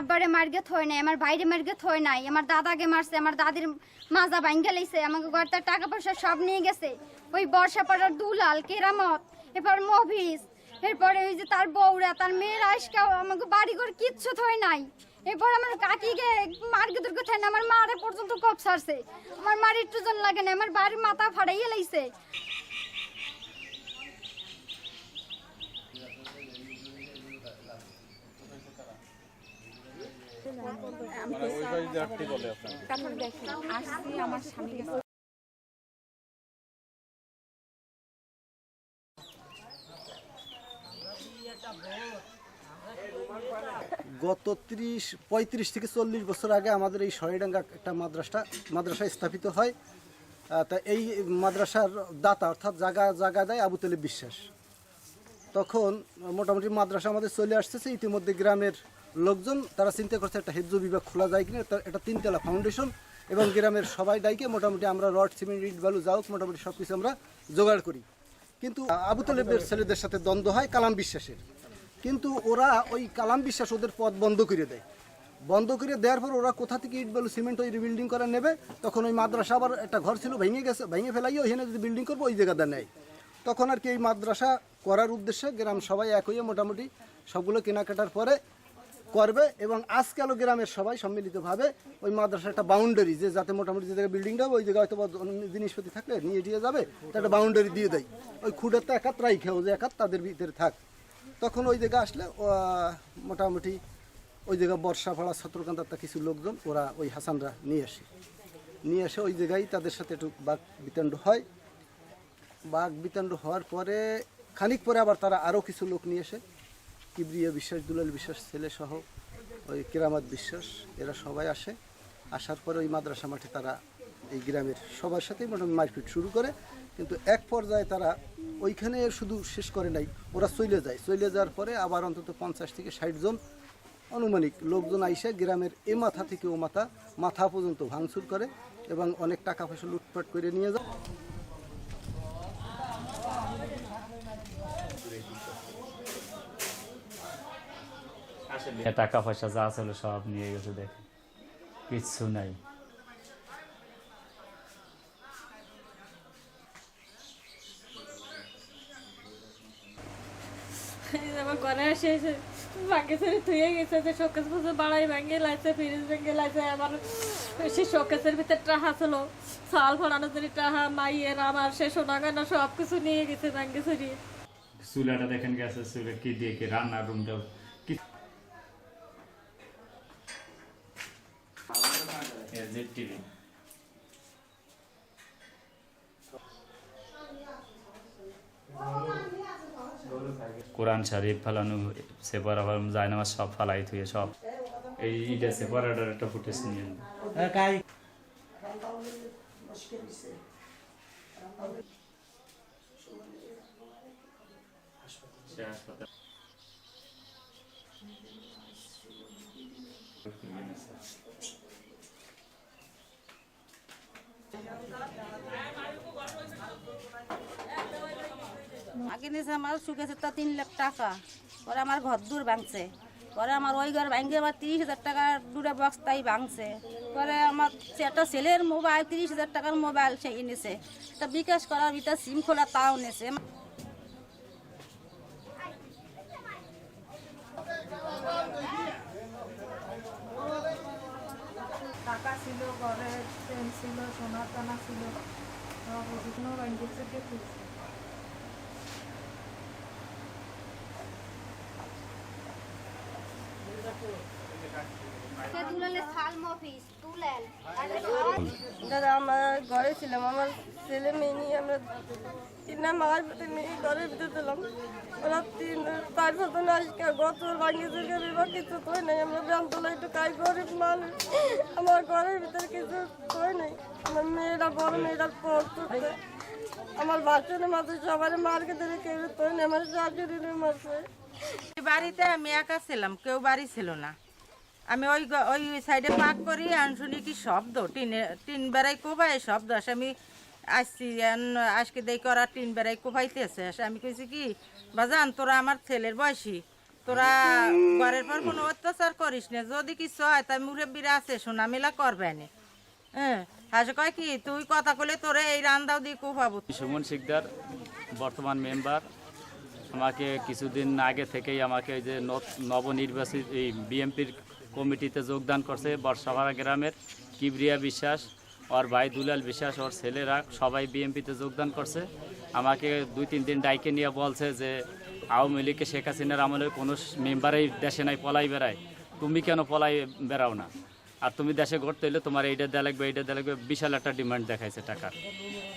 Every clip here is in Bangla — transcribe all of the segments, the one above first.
আব্বারে মার্গে থই নাই, আমার বাইরে মার্গে থই নাই, আমার দাদাকে মারছে, আমার দাদির মাজা ভাঙ্গে লাইছে, আমাকে ঘরটা টাকা পয়সা সব নিয়ে গেছে। ওই বর্ষা পাড়ার দুলাল, কেরামত, এরপর মভিস এরপরে ওই যে তার বউরা, তার মেয়ের আজকাও আমাকে বাড়ি ঘর কিচ্ছু থয় নাই। এরপর আমার কাকিকে মার্গে দুর্গে থই না আমার মারে পর্যন্ত কপ ছাড়ছে। আমার মার একটু জন লাগে না আমার বাড়ির মাথা ফাড়াইয়ে লাইছে। তারপর দেখেন আসছি আমার স্বামী গত ত্রিশ পঁয়ত্রিশ থেকে চল্লিশ বছর আগে আমাদের এই সরাইডাঙ্গা একটা মাদ্রাসা মাদ্রাসা স্থাপিত হয়। তা এই মাদ্রাসার দাতা অর্থাৎ জাগা জাগা দেয় আবু তালেব বিশ্বাস। তখন মোটামুটি মাদ্রাসা আমাদের চলে আসতেছে ইতিমধ্যে গ্রামের লোকজন, তারা চিন্তা করছে একটা হেজ্জ বিভাগ খোলা যায় কিনা এটা তিনতলা ফাউন্ডেশন এবং গ্রামের সবাই ডাইকে মোটামুটি আমরা রড সিমেন্ট ইট, বালু যাও মোটামুটি সব কিছু আমরা জোগাড় করি। কিন্তু আবু তালেবের ছেলেদের সাথে দ্বন্দ্ব হয় কালাম বিশ্বাসের। কিন্তু ওরা ওই কালাম বিশ্বাস ওদের পথ বন্ধ করে দেয়। বন্ধ করে দেওয়ার পর ওরা কোথা থেকে ইট, বালু সিমেন্ট ওই রিবিল্ডিং করে নেবে? তখন ওই মাদ্রাসা আবার একটা ঘর ছিল, ভেঙে গেছে, ভেঙে ফেলাই ওইখানে যদি বিল্ডিং করব, ওই জায়গাটা নেয়। তখন আর কি এই মাদ্রাসা করার উদ্দেশ্যে গ্রাম সবাই এক হয়ে মোটামুটি সবগুলো কেনাকাটার পরে করবে এবং আজকাল গ্রামের সবাই সম্মিলিতভাবে ওই মাদ্রাসার একটা বাউন্ডারি যে যাতে মোটামুটি যে জায়গায় বিল্ডিংটা ওই জায়গায় হয়তো বা অন্য জিনিসপাতি থাকলে নিয়ে দিয়ে যাবে তা একটা বাউন্ডারি দিয়ে দেয়। ওই খুঁড়ের তো একাত রাইখেও যে একাত তাদের ভিতরে থাক। তখন ওই জায়গায় আসলে মোটামুটি ওই জায়গায় বর্ষা ফাড়া ছত্রকান্তার কিছু লোকজন, ওরা ওই হাসানরা নিয়ে আসে। নিয়ে এসে ওই জায়গায় তাদের সাথে একটু বাঘ বিতণ্ড হয়। বাঘ বিতণ্ড হওয়ার পরে, খানিক পরে আবার তারা আরও কিছু লোক নিয়ে এসে কিবরিয়া বিশ্বাস, দুলাল বিশ্বাস, ছেলে সহ ওই কেরামত বিশ্বাস, এরা সবাই আসে। আসার পরে ওই মাদ্রাসা মাঠে তারা এই গ্রামের সবার সাথেই মোটামুটি মারপিট শুরু করে। কিন্তু এক পর্যায়ে তারা ওইখানে শুধু শেষ করে নাই, ওরা চলে যায়। চলে যাওয়ার পরে আবার অন্তত পঞ্চাশ থেকে ষাট জন আনুমানিক লোকজন আইসে গ্রামের এ মাথা থেকে ও মাথা মাথা পর্যন্ত ভাঙচুর করে এবং অনেক টাকা পয়সা লুটপাট করে নিয়ে যায়। টাকা পয়সা যা ছিল সব নিয়ে গেছে দেখে কিচ্ছু নাই ঘরে এসে ছেড়ে গেছে যে শোকেস ফুসে বাড়াই ভেঙে লাইছে ফ্রিজ ভেঙে লাইছে আমার সে শোকেসের ভিতরে টাহা ছিল চাল ফোড়ানো টাহা মাইয়ের আমার সে সোনা গানা সব কিছু নিয়ে গেছে ভেঙে ছড়িয়ে চুলাটা দেখেন গেছে চুলে কি দিয়ে কি রান্নার রুমটা কি টিভি। কোরআন শরীফ ফালানো সেপারা যায় না সব ফালাই থুয়ে সব। এই ইটা সেপারাটার একটা ফুটেজ নিয়ে। সে হাসপাতাল আগে নিয়েছে আমার সুখেছে তা তিন লাখ টাকা। পরে আমার ঘর দূর ভাঙছে। পরে আমার ওই ঘর ভাঙে আমার তিরিশ হাজার টাকার দুটা বক্স তাই ভাঙছে। পরে আমার একটা ছেলের মোবাইল তিরিশ হাজার টাকার মোবাইল সে এনেছে তা বিকাশ করার ভিতরে সিম খোলা তাও নেছে টাকা ছিল ঘরে পেন ছিল সোনার দানা ছিল। সব ওগুলো ব্যাংকের থেকে তুলছে মফিস দুলাল দাদা, আমরা ঘরে ছিলাম, আমার ছেলে মেয়ে নিয়ে আমরা তিনটা মার ভিতরে নিয়ে ঘরের ভিতরে ছিলাম। ওরা তিন, চার বছর আজকে গত থেকে বিবাহ কিছু তো নাই। আমরা ব্রান্তলা একটু কাজ গরিব মানুষ। আমার ঘরের ভিতরে কিছু তো নাই। আমার মেয়েরা, বড় মেয়েরা পড়তে আমার বাচ্চাদের মাঝে সবার মার্কে ধরে কেউ তো নেই, আমার শাশুড়ির মাঝে। বাড়িতে আমি একা ছিলাম, কেউ বাড়ি ছিল না। আমি ওই ওই সাইডে পাক করি, আর শুনি কি শব্দ? টিনে, টিন বেড়াই কোবাই শব্দ। আসে আমি আসছি আজকে দেখি ওরা টিন বেড়াই কোবাইতেছে। আসে আমি কইছি কি, বাজান, তোরা আমার ছেলের বয়সী। তোরা ঘরের পর কোনো অত্যাচার করিস না। যদি কিছু হয়, তাই মুরব্বীরা আছে সোনা মেলা করবে না। হ্যাঁ হাসে কয় কি, তুই কথা কলে তোরে এই রান্দাও দিয়ে কোপাবো সুমন শিকদার, বর্তমান মেম্বার আমাকে কিছুদিন আগে থেকেই আমাকে যে নবনির্বাচিত, এই বিএমপির কমিটিতে যোগদান করছে বর্ষাভাড়া গ্রামের কিবরিয়া বিশ্বাস, ওর ভাই দুলাল বিশ্বাস, ওর ছেলেরা সবাই বিএমপিতে যোগদান করছে। আমাকে দুই তিন দিন ডাইকে নিয়ে বলছে যে, আওয়ামী লীগকে শেখ হাসিনার আমলে কোনো মেম্বারই দেশে নাই, পলাই বেড়ায়। তুমি কেন পলাই বেড়াও না? আর তুমি দেশে ঘটতে হইলে তোমার এইটা দেওয়া লাগবে, এইটা দেওয়া লাগবে, বিশাল একটা ডিমান্ড দেখাইছে টাকার।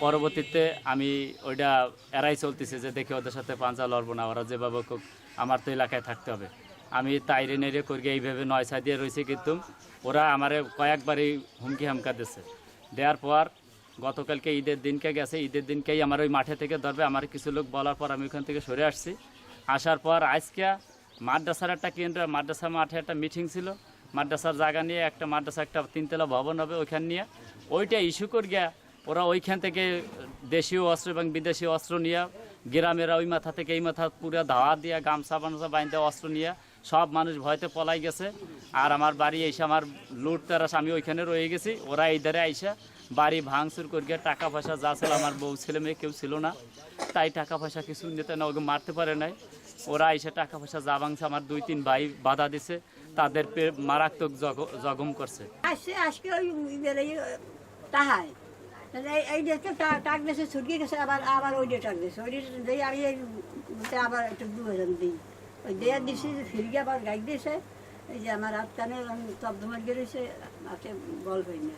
পরবর্তীতে আমি ওইটা এড়াই চলতেছে যে, দেখে ওদের সাথে পাঞ্জা লড়বো না, ওরা যেভাবে আমার তো এলাকায় থাকতে হবে। আমি তাইরে নেড়ে করিয়ে এইভাবে নয় দিয়ে রয়েছি কিন্তু ওরা আমারে কয়েকবারই হুমকি হামকা দিচ্ছে দেওয়ার পর গতকালকে ঈদের দিনকে গেছে, ঈদের দিনকেই আমার ওই মাঠে থেকে ধরবে, আমার কিছু লোক বলার পর আমি ওখান থেকে সরে আসছি। আসার পর আজকে মাদ্রাসার একটা কেন্দ্র, মাদ্রাসা মাঠে একটা মিটিং ছিল। মাদ্রাসার জায়গা নিয়ে একটা মাদ্রাসা, একটা তিনতলা ভবন হবে ওইখান নিয়ে। ওইটা ইস্যু করে গিয়া ওরা ওইখান থেকে দেশীয় অস্ত্র এবং বিদেশি অস্ত্র নিয়ে, গ্রামেরা ওই মাথা থেকে এই মাথা পুরো ধাওয়া দিয়ে, গামছা বামছা বাইন্দা অস্ত্র নিয়ে সব মানুষ ভয়তে পলাই গেছে। আর আমার বাড়ি এসে আমার লুট তারাস, আমি ওইখানে রয়ে গেছি। ওরা এই ধারে আইসা বাড়ি ভাঙচুর করে গিয়ে টাকা পয়সা যা ছিল, আমার বউ, ছেলে মেয়ে কেউ ছিল না। তাই টাকা পয়সা কিছু নিতে না, ওকে মারতে পারে নাই। ওরা এসে টাকা পয়সা যা ভাঙছে, আমার দুই, তিন ভাই বাধা দিছে। তাদের মারাত্মক জগ- জখম করছে। ছুটকে গেছে, আবার আবার ওই আমি আবার একটু দু হাজার দিই। ওই দেয়া দিছি ফিরিয়ে আবার গাই দিয়েছে এই যে আমার হাত কানে তব্দ মার গেছে বল হই না